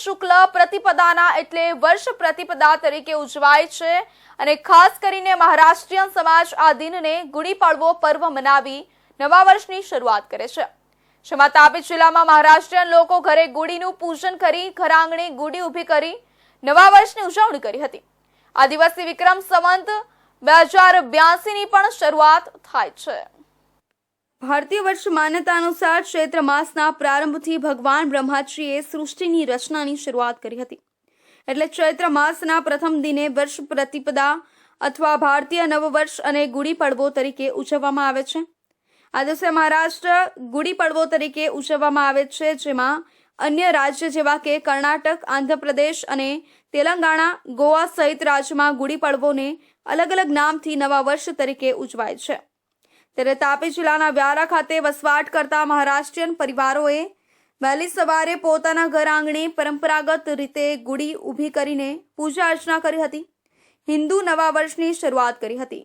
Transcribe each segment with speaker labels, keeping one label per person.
Speaker 1: શુક્લ પ્રતિપદાના એટલે વર્ષ પ્રતિપદા તરીકે ઉજવાય છે અને ખાસ કરીને મહારાષ્ટ્રીયન સમાજ આ દિનને ગુડી પડવો પર્વ મનાવી નવા વર્ષની શરૂઆત કરે છે. જેમાં તાપી જિલ્લામાં મહારાષ્ટ્રીયન લોકો ઘરે ગુડીનું પૂજન કરી ઘર આંગણે ગુડી ઊભી કરી, નવા વર્ષની ઉજવણી કરી હતી. આ દિવસથી વિક્રમ સંવંત બે હજાર બ્યાસીની પણ શરૂઆત થાય છે. ભારતીય વર્ષ માન્યતા અનુસાર ચૈત્ર માસના પ્રારંભથી ભગવાન બ્રહ્માજીએ સૃષ્ટિની રચનાની શરૂઆત કરી હતી. એટલે ચૈત્ર માસના પ્રથમ દિને વર્ષ પ્રતિપદા અથવા ભારતીય નવવર્ષ અને ગુડી પડવો તરીકે ઉજવવામાં આવે છે. આ દિવસે મહારાષ્ટ્ર ગુડી પડવો તરીકે ઉજવવામાં આવે છે, જેમાં અન્ય રાજ્ય જેવા કે કર્ણાટક, આંધ્રપ્રદેશ અને તેલંગાણા, ગોવા સહિત રાજ્યમાં ગુડી પડવોને અલગ અલગ નામથી નવા વર્ષ તરીકે ઉજવાય છે. ત્યારે તાપી જિલ્લાના વ્યારા ખાતે વસવાટ કરતા મહારાષ્ટ્રીયન પરિવારોએ વહેલી સવારે પોતાના ઘર આંગણે પરંપરાગત રીતે ગુડી ઊભી કરીને પૂજા અર્ચના કરી હતી. હિન્દુ નવા વર્ષની શરૂઆત કરી હતી.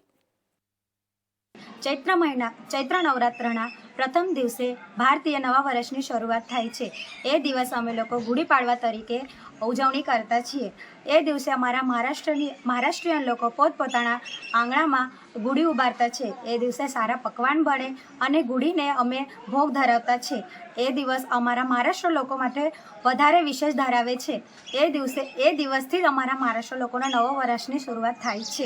Speaker 2: ચૈત્ર મહિના, ચૈત્ર નવરાત્રના પ્રથમ દિવસે ભારતીય નવા વર્ષની શરૂઆત થાય છે. એ દિવસ અમે લોકો ગુડી પાડવા તરીકે ઉજવણી કરતા છીએ. એ દિવસે અમારા મહારાષ્ટ્રની, મહારાષ્ટ્રીયન લોકો પોતપોતાના આંગણામાં ગુડી ઉભારતા છે. એ દિવસે સારા પકવાન બને અને ગુડીને અમે ભોગ ધરાવતા છે. એ દિવસ અમારા મહારાષ્ટ્ર લોકો માટે વધારે વિશેષ ધરાવે છે. એ દિવસે, એ દિવસથી જ અમારા મહારાષ્ટ્ર લોકોના નવો વર્ષની શરૂઆત થાય છે.